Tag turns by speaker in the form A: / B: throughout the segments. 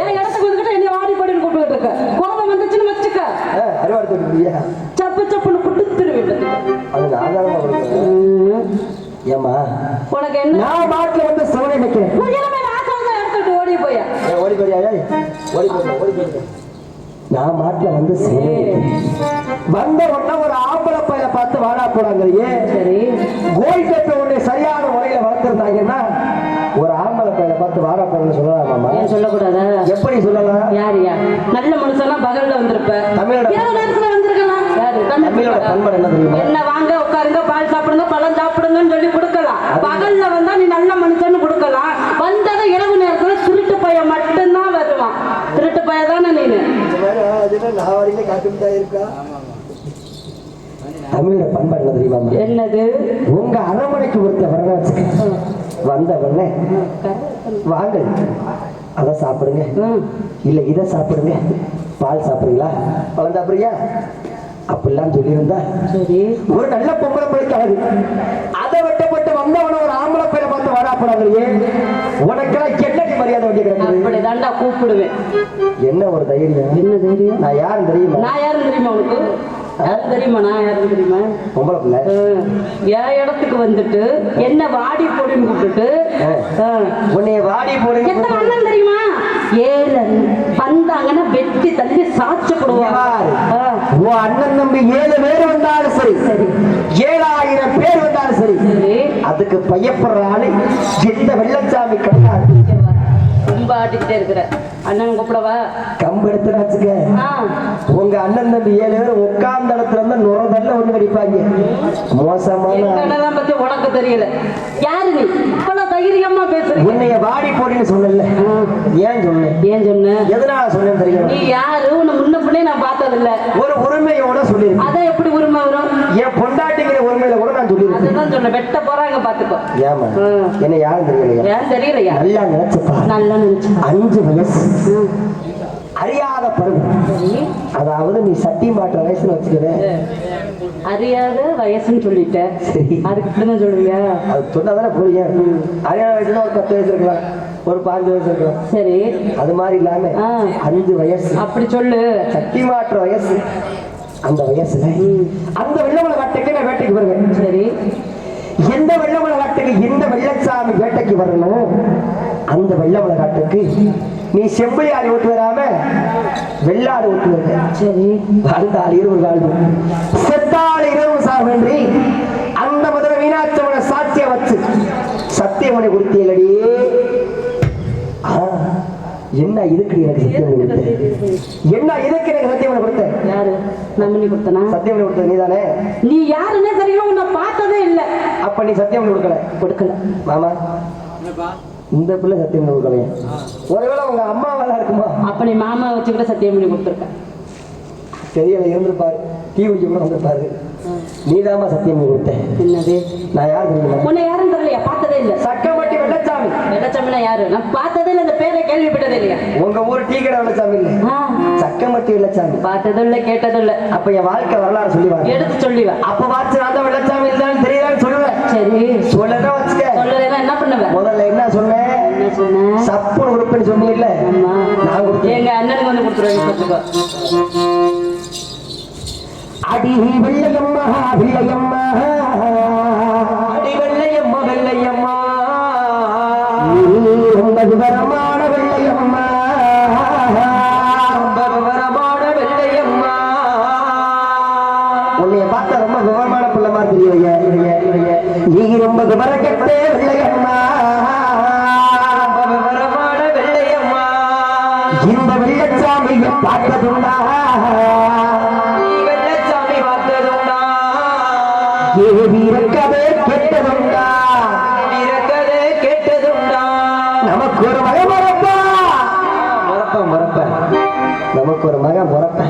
A: ஏன் இடத்துக்கு
B: வந்துக்கிட்ட வாடி பாடின்னு கூப்பிட்டு
A: இருக்க.
B: கோபம்
A: வந்துச்சுன்னு வச்சுக்க.
B: அறுவாடு போட்டுக்கிட்டியா சப்பு சப்புன்னு உனக்கு
A: நான் பாட்டில் வந்து சிவனை ஓடி போய்?
B: ஓடி போய் ஓடி போய் ஓடி போய் நான் மாட்டுல வந்து வந்த உடனே ஒரு ஆம்பளை பையனை பார்த்து வாடா
A: சரி.
B: கோயில் கட்ட உடனே சரியான முறையில வளர்த்துருந்தாங்கன்னா பார்த்து
A: ஏன் சொல்லக்கூடாதா?
B: எப்படி சொல்லலாம்?
A: யாரியா நல்ல மனுஷனா பகல்ல வந்திருப்ப.
B: தமிழோட
A: நேரத்துல வந்திருக்கலாம்? யாரு?
B: தமிழோட பண்பாடு என்ன தெரியுமா?
A: என்ன வாங்க உட்காருங்க பால் சாப்பிடுங்க பழம் சாப்பிடுங்கன்னு சொல்லி கொடுக்கலாம். பகல்ல வந்தா நீ நல்ல மனுஷன்னு கொடுக்கலாம். வந்ததை இரவு நேரத்துல திருட்டு பையன் மட்டும்தான் வருவான். திருட்டு பையன் தானே நீனு.
B: நான் வரைக்கும் காட்டுமிட்டா இருக்கா? தமிழோட பண்பாடு என்ன தெரியுமா
A: என்னது?
B: உங்க அரண்மனைக்கு ஒருத்த வரலாச்சு வந்த உடனே வாங்க. அதை சாப்பிடுங்க. இல்ல இதை சாப்பிடுங்க. பால் சாப்பிடுறீங்களா? பழம் சாப்பிடுறியா? அப்படிலாம் சொல்லியிருந்தா ஒரு நல்ல பொம்பளை பிள்ளைக்காது அதை வெட்டப்பட்டு வந்தவன ஒரு ஆம்பளை பையனை பார்த்து வாடாப்படாதே உனக்கெல்லாம் என்னடி மரியாதை வேண்டி
A: அப்படி தாண்டா கூப்பிடுவேன்.
B: என்ன ஒரு தைரியம்?
A: என்ன தெரியும்?
B: நான் யாரும் தெரியுமா?
A: நான் யாரும் தெரியுமா உனக்கு? யாரும் தெரியுமா நான் யாரும் தெரியுமா?
B: பொம்பளை பிள்ளை.
A: ம். என் இடத்துக்கு வந்துட்டு என்ன வாடி போடுன்னு கூப்பிட்டுட்டு.
B: உன்னைய வாடி போடுங்க
A: எத்தனை அண்ணன் தெரியுமா? ஏழு வந்தாங்கன்னா வெட்டி தள்ளி சாச்சப்படுவாங்க
B: யார்?
A: ஆ.
B: உன் அண்ணன் தம்பி ஏழு பேர் வந்தாலும் சரி. ஏழாயிரம் பேர் வந்தாலும் சரி.
A: சரி.
B: அதுக்கு பயப்படுற ஆளு எந்த வெள்ளச்சாமி கிடையாது
A: ரொம்ப ஆட்டிக்கிட்டே இருக்கிற அண்ணன் கூப்பிடவா?
B: கம்பு எடுத்து வச்சுக்க. உங்க அண்ணன் தம்பி ஏழு பேர் உட்கார்ந்த இடத்துல இருந்து நுரதல்ல ஒண்ணு கடிப்பாங்க. மோசமான
A: பத்தி உனக்கு தெரியல. யாரு நீ? இவ்வளவு தைரியமா பேசுறீங்க.
B: உன்னைய வாடி போடின்னு சொன்னல ஏன் சொன்னேன்?
A: ஏன் சொன்ன?
B: எதனால சொன்னேன் தெரியும்?
A: நீ யாரு? உன்னை முன்ன பின்னே நான் பார்த்ததில்ல.
B: ஒரு உரிமையோட சொல்லியிருக்கேன்.
A: அதான் எப்படி உரிமை வரும்?
B: என் பொண்டாட்டிங்கிற உரிமையில
A: அதுதான் சொன்ன வெட்ட போறாங்க பாத்துக்கோ
B: ஏமா. என்ன யாரும் தெரியலையா?
A: ஏன் தெரியலையா?
B: நல்லா நினைச்சுப்பா.
A: நல்லா நினைச்சு
B: அஞ்சு வயசு. அறியாத பருவம். அதாவது நீ சட்டி மாற்ற வயசுல வச்சுக்கிற
A: அறியாத வயசுன்னு சொல்லிட்ட. அதுக்கு இப்படிதான் சொல்லுவியா
B: அது சொன்னாதானே புரியும் அறியாத வயசுல ஒரு பத்து வயசு இருக்கலாம். ஒரு பாஞ்சு வயசு இருக்கலாம்.
A: சரி.
B: அது மாதிரி இல்லாம. அஞ்சு வயசு.
A: அப்படி சொல்லு.
B: சட்டி மாற்ற வயசு. அந்த வயசுல அந்த வெள்ளமலை காட்டுக்கு நான் வேட்டைக்கு வருவேன்.
A: சரி.
B: வெள்ளமலை காட்டுக்கு எந்த வெள்ளச்சாமி வேட்டைக்கு வரணும். அந்த வெள்ளமலை காட்டுக்கு நீ செம்பிளியாடி ஓட்டு வராம வெள்ளாடு ஓட்டு வருவ
A: சரி.
B: வாழ்ந்தால் இருவர் வாழ்வு. செத்தால் இரவு சாவென்றி அந்த முதல மீனாட்சவனை சாட்சிய வச்சு சத்தியமனை கொடுத்தீங்களடி ஆ, என்ன இதுக்கு எனக்கு சத்தியமனை கொடுத்த என்ன இதுக்கு எனக்கு சத்தியமனை கொடுத்த
A: யாரு நம்பினி கொடுத்தனா?
B: சத்தியமனை கொடுத்தது நீதானே?
A: நீ யாருன்னே தெரியல உன்னை பார்த்ததே இல்ல.
B: அப்ப நீ சத்தியமனை கொடுக்கல?
A: கொடுக்கல.
B: மாமா இந்த பிள்ளை சத்தியமனை கொடுக்கலையா. ஒருவேளை உங்க அம்மாவெல்லாம் இருக்குமா?
A: அப்ப நீ மாமா வச்சுக்கிட்ட சத்தியம் பண்ணி கொடுத்துருக்க.
B: தெரியல இருந்திருப்பாரு. டீ குடிக்க கூட வந்திருப்பாரு. நீதாம்மா சத்தியமனை கொடுத்த
A: என்னது?
B: நான் யார்
A: உன்னை யாரும் தெரியலையா? பார்த்ததே இல்ல.
B: சக்கமட்டி வெள்ளச்சாமி.
A: வெள்ளச்சம்னா யாரு? நான் பார்த்ததே இல்ல இந்த பேரை கேள்விப்பட்டதே இல்லையா
B: உங்க ஊர் டீ கடை வெள்ளச்சாமி இல்ல? சக்கமட்டி வெள்ளச்சாமி.
A: பார்த்ததும் இல்ல கேட்டதும் இல்ல
B: அப்ப என் வாழ்க்கை வரலாறு சொல்லுவாங்க
A: எடுத்து சொல்லிவ.
B: அப்ப வாச்சு நான் தான் வெள்ளச்சாமி இல்லைன்னு தெரியுதான்னு சொல்லுவேன்.
A: சரி.
B: சொல்லதான் வச்சுக்க.
A: சொல்லலைன்னா என்ன பண்ணுவ
B: முதல்ல என்ன சொன்னேன்? சப்புன்னு கொடுப்பேன்னு சொன்னீங்கல்ல? நான் கொடுத்தேன்.
A: எங்க அண்ணனுக்கு வந்து பார்த்துக்கோ.
B: அடி வெள்ளையம்மா வெள்ளையம்மா தெரியலையே நீ ரொம்ப விவரம் கெட்டே வெள்ளையம்மா. ரொம்ப விவரமான வெள்ளையம்மா இந்த வெள்ளச்சாமியை பார்த்ததுண்டா. வெள்ளச்சாமி பார்த்ததுண்டா. வீரக்கதை கெட்டதுண்டா. வீரக்கதை கெட்டதுண்டா. நமக்கு ஒரு மகன் மறப்பா மறப்ப மறப்ப நமக்கு ஒரு மகன் மறப்ப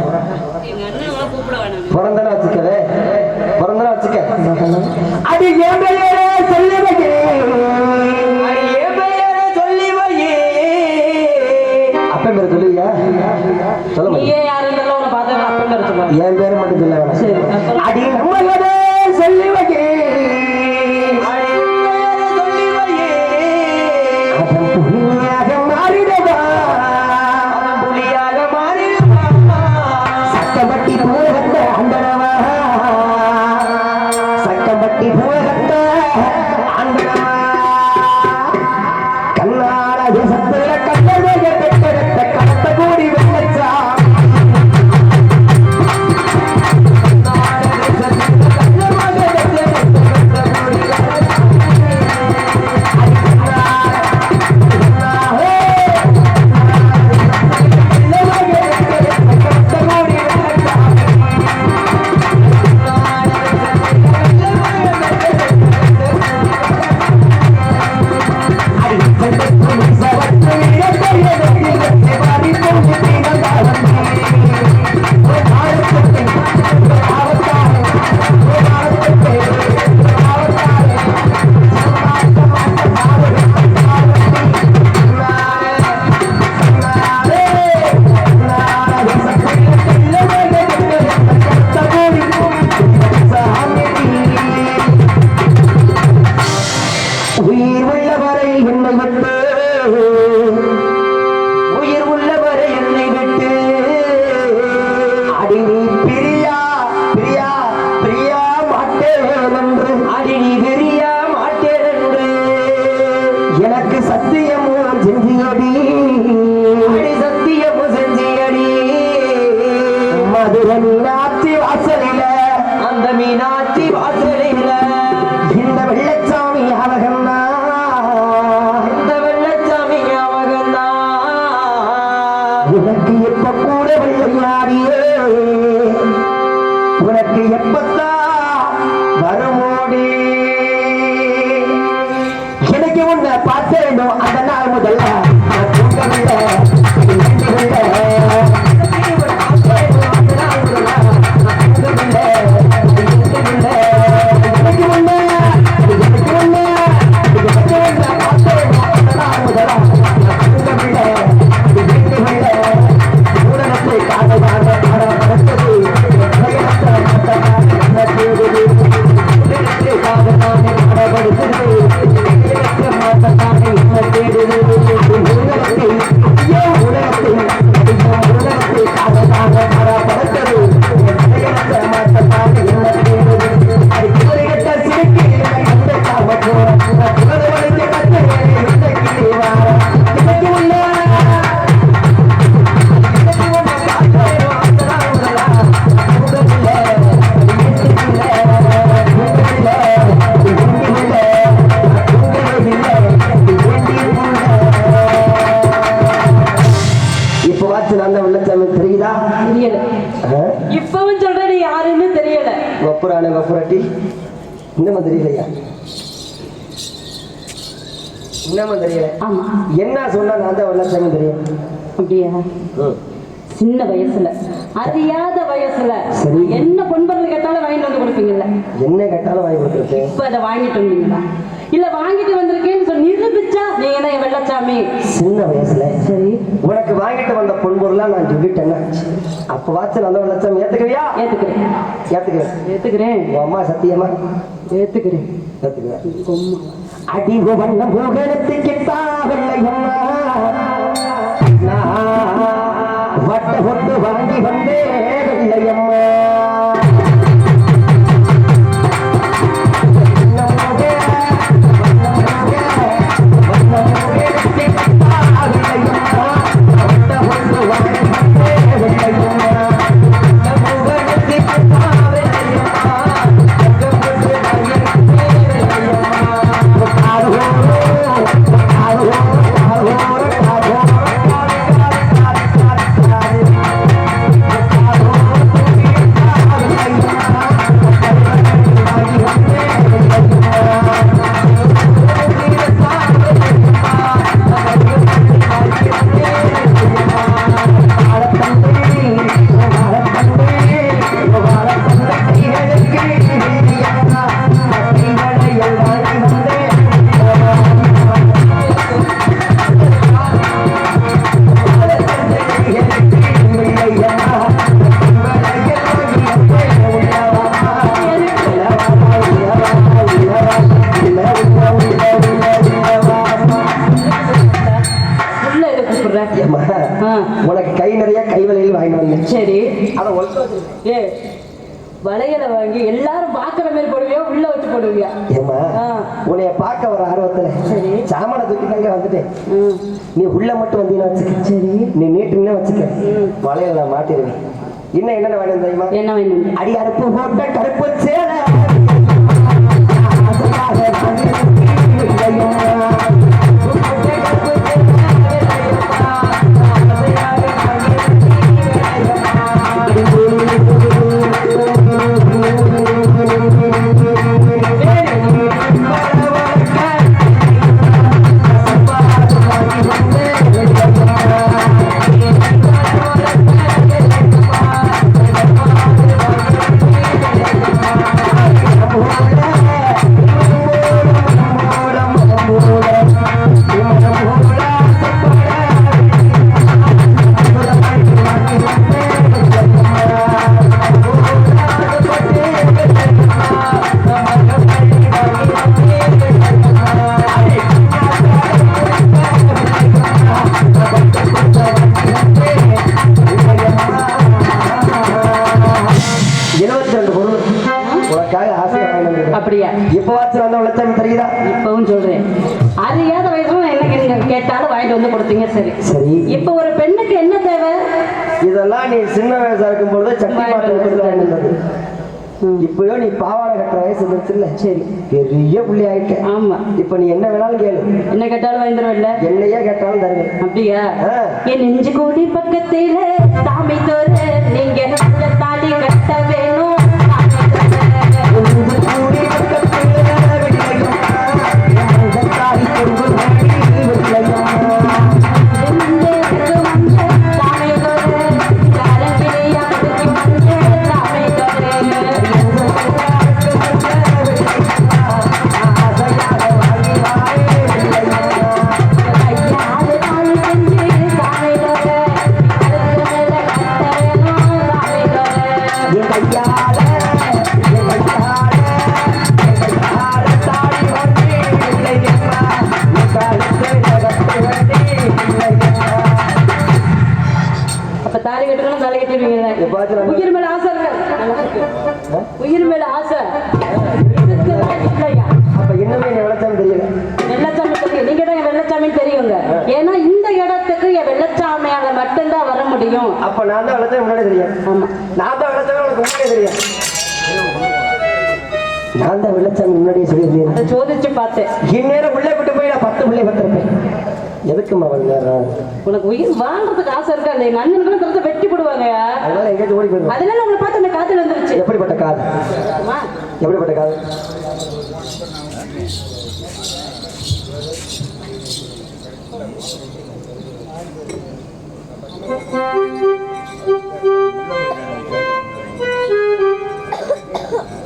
B: சத்தியமும் செஞ்சியடி உன்னை பார்க்க வேண்டும். அந்த நாள் முதல்ல நான் தான் தெரியும்.
A: அப்படியா. சின்ன வயசுல. அறியாத வயசுல. என்ன பொன்பொருள் கேட்டாலும் வாங்கிட்டு வந்து கொடுப்பீங்கல்ல?
B: என்ன கேட்டாலும் வாங்கி கொடுத்துருக்கு
A: இப்ப அதை வாங்கிட்டு வந்தீங்களா இல்ல வாங்கிட்டு வந்திருக்கேன்னு சொல்லி நிரூபிச்சா நீங்க தான் வெள்ளச்சாமி?
B: சின்ன வயசுல.
A: சரி.
B: உனக்கு வாங்கிட்டு வந்த பொன்பொருளா நான் சொல்லிட்டேன்னா. அப்ப வாச்சு நல்ல உள்ளச்சாமி ஏத்துக்குவியா
A: ஏத்துக்கிறேன்.
B: ஏத்துக்குவேன்
A: ஏத்துக்கிறேன்.
B: உன் அம்மா சத்தியமா?
A: ஏத்துக்கிறேன்.
B: ஏத்துக்குவேன்.
A: உம்மா.
B: அடிவு வண்ண பூகணத்துக்கு தாவில்லையம்மா வட்ட பொட்டு வாங்கி வந்தே
A: ஆ.
B: உன்னைய பார்க்க வர ஆர்வத்துல
A: சரி.
B: சாமான தூக்கி தாங்க வந்துட்டேன். நீ உள்ள மட்டும் வந்தீங்கன்னா வச்சுக்க.
A: சரி.
B: நீ நீட்டுன்னு வச்சுக்க. வளையல நான் மாட்டிடுவேன். இன்னும் என்னென்ன வேணும் தெரியுமா?
A: என்ன வேணும்
B: அடி அறுப்பு போட்ட கருப்பு சேலை.
A: சரி. இப்ப ஒரு பெண்ணுக்கு என்ன தேவை?
B: இதெல்லாம் நீ சின்ன வயசா இருக்கும் பொழுது சட்டி வாங்கினது இப்பயோ நீ பாவாடை கட்டுற வயசு வந்துருச்சுல்ல.
A: சரி.
B: பெரிய புள்ளி ஆயிட்ட
A: ஆமா.
B: இப்ப நீ என்ன வேணாலும் கேளு.
A: என்ன கேட்டாலும் வாங்கிடுவேன்ல
B: என்னையே கேட்டாலும் தருவேன்.
A: அப்படியா. என் நெஞ்சு கூடி பக்கத்தில தாமை தோற நீங்க உயிர் மேல ஆசை உயிர் மேல ஆசை.
B: அப்ப இன்னுமே என்ன விளக்கம் தெரியல.
A: வெள்ளச்சாமி தெரியும் நீங்க தான் வெள்ளச்சாமி தெரியுங்க. ஏன்னா இந்த இடத்துக்கு என் வெள்ளச்சாமியால மட்டும்தான் வர முடியும்.
B: அப்ப நான் தான் முன்னாடி தெரியும்.
A: ஆமா.
B: நான் தான் உனக்கு முன்னாடியே தெரியும். நான் தான் விளச்சாமி முன்னாடியே சொல்லியிருந்தேன்.
A: அதை சோதிச்சு பார்த்தேன்.
B: இந்நேரம் உள்ளே விட்டு போய் நான் பத்து பிள்ளை பத்திருப்பேன் எதுக்கு மகள் நேரம்
A: உனக்கு உயிர் வாழ்றதுக்கு ஆசை இருக்கா? இல்லை எங்க அண்ணனுக்கு வெட்டி போடுவாங்க.
B: அதனால எங்கேயாச்சும் ஓடி போயிடுவேன்
A: அதனால உங்களை பார்த்து அந்த காத்துல வந்துருச்சு.
B: எப்படிப்பட்ட காது. எப்படிப்பட்ட காது
C: ஹலோ ஹலோ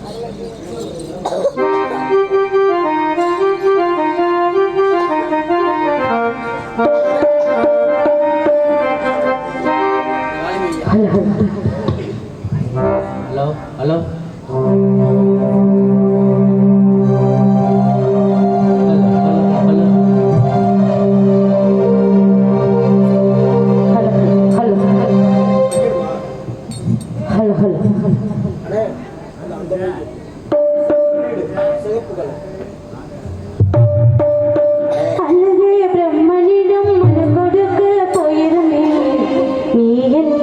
C: அந்த சிவப்பு கலர். அழகிய பிரம்மனிடம் கொடுக்க போயிருந்தேன். நீ என்